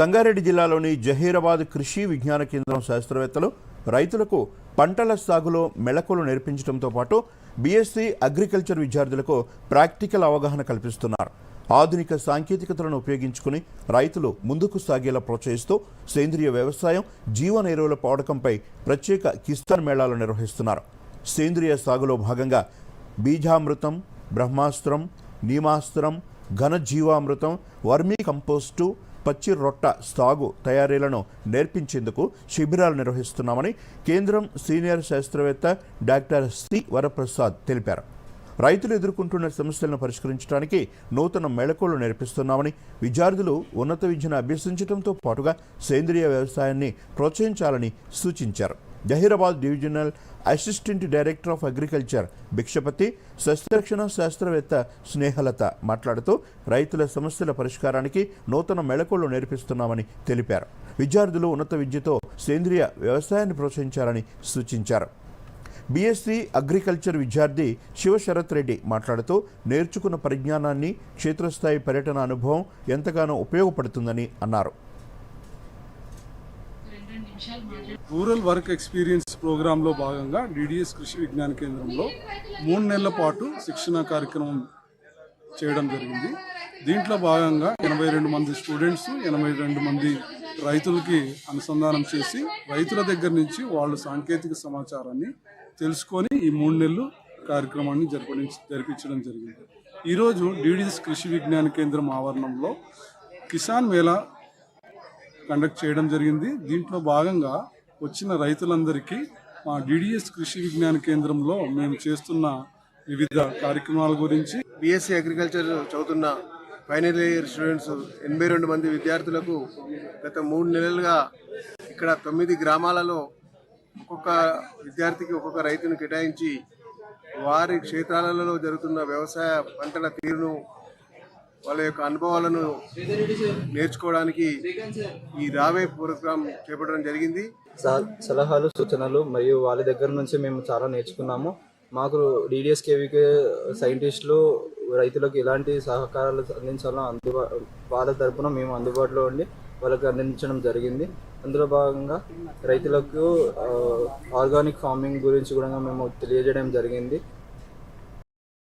సంగారెడ్డి జిల్లాలోని జహీరాబాద్ కృషి విజ్ఞాన కేంద్రం శాస్త్రవేత్తలు రైతులకు పంటల సాగులో మెళకువలు నేర్పించడంతో పాటు బీఎస్సీ అగ్రికల్చర్ విద్యార్థులకు ప్రాక్టికల్ అవగాహన కల్పిస్తున్నారు. ఆధునిక సాంకేతికతలను ఉపయోగించుకుని రైతులు ముందుకు సాగేలా ప్రోత్సహిస్తూ సేంద్రియ వ్యవసాయం జీవన ఎరువుల వాడకంపై ప్రత్యేక కిస్తాన్ మేళాలు నిర్వహిస్తున్నారు. సేంద్రియ సాగులో భాగంగా బీజామృతం బ్రహ్మాస్త్రం నీమాస్త్రం ఘనజీవామృతం వర్మీ కంపోస్టు పచ్చి రొట్ట సాగు తయారీలను నేర్పించేందుకు శిబిరాలు నిర్వహిస్తున్నామని కేంద్రం సీనియర్ శాస్త్రవేత్త డాక్టర్ సి వరప్రసాద్ తెలిపారు. రైతులు ఎదుర్కొంటున్న సమస్యలను పరిష్కరించడానికి నూతన మెళకువలు నేర్పిస్తున్నామని విద్యార్థులు ఉన్నత విద్యను అభ్యసించడంతో పాటుగా సేంద్రియ వ్యవసాయాన్ని ప్రోత్సహించాలని సూచించారు. Zaheerabad divisional assistant director of agriculture Bhikshapathi శస్త్రరక్షణ శాస్త్రవేత్త స్నేహలత మాట్లాడుతూ రైతుల సమస్యల పరిష్కారానికి నూతన మెళకువలు నేర్పిస్తున్నామని తెలిపారు. విద్యార్థులు ఉన్నత విద్యతో సేంద్రియ వ్యవసాయాన్ని ప్రోత్సహించాలని సూచించారు. బీఎస్సీ అగ్రికల్చర్ విద్యార్థి శివశరత్ రెడ్డి మాట్లాడుతూ నేర్చుకున్న పరిజ్ఞానాన్ని క్షేత్రస్థాయి పర్యటన అనుభవం ఎంతగానో ఉపయోగపడుతుందని అన్నారు. రూరల్ వర్క్ ఎక్స్పీరియన్స్ ప్రోగ్రాంలో భాగంగా డిడిఎస్ కృషి విజ్ఞాన కేంద్రంలో మూడు నెలల పాటు శిక్షణ కార్యక్రమం చేయడం జరిగింది. దీంట్లో భాగంగా ఎనభై రెండు మంది స్టూడెంట్స్ ఎనభై రెండు మంది రైతులకి అనుసంధానం చేసి రైతుల దగ్గర నుంచి వాళ్ళు సాంకేతిక సమాచారాన్ని తెలుసుకొని ఈ మూడు నెలలు కార్యక్రమాన్ని జరిపి జరిపించడం జరిగింది. ఈరోజు డిడిఎస్ కృషి విజ్ఞాన కేంద్రం ఆవరణంలో కిసాన్ మేళా కండక్ట్ చేయడం జరిగింది. దీంట్లో భాగంగా వచ్చిన రైతులందరికీ మా డిడిఎస్ కృషి విజ్ఞాన కేంద్రంలో మేము చేస్తున్న వివిధ కార్యక్రమాల గురించి బిఎస్సీ అగ్రికల్చర్ చదువుతున్న ఫైనల్ ఇయర్ స్టూడెంట్స్ ఎనభై రెండు మంది విద్యార్థులకు గత మూడు నెలలుగా ఇక్కడ తొమ్మిది గ్రామాలలో ఒక్కొక్క విద్యార్థికి ఒక్కొక్క రైతును కేటాయించి వారి క్షేత్రాలలో జరుగుతున్న వ్యవసాయ పంటల తీరును వాళ్ళ యొక్క అనుభవాలను నేర్చుకోవడానికి ఈ రావే ప్రోగ్రాం చేపట్టడం జరిగింది. సలహాలు సూచనలు మరియు వాళ్ళ దగ్గర నుంచి మేము చాలా నేర్చుకున్నాము. మాకు డిడిఎస్ కేవీకే సైంటిస్టులు రైతులకు ఎలాంటి సహకారాలు అందించాలో అందుబా వాళ్ళ తరపున మేము అందుబాటులో ఉండి వాళ్ళకి అందించడం జరిగింది. అందులో భాగంగా రైతులకు ఆర్గానిక్ ఫార్మింగ్ గురించి కూడా మేము తెలియజేయడం జరిగింది.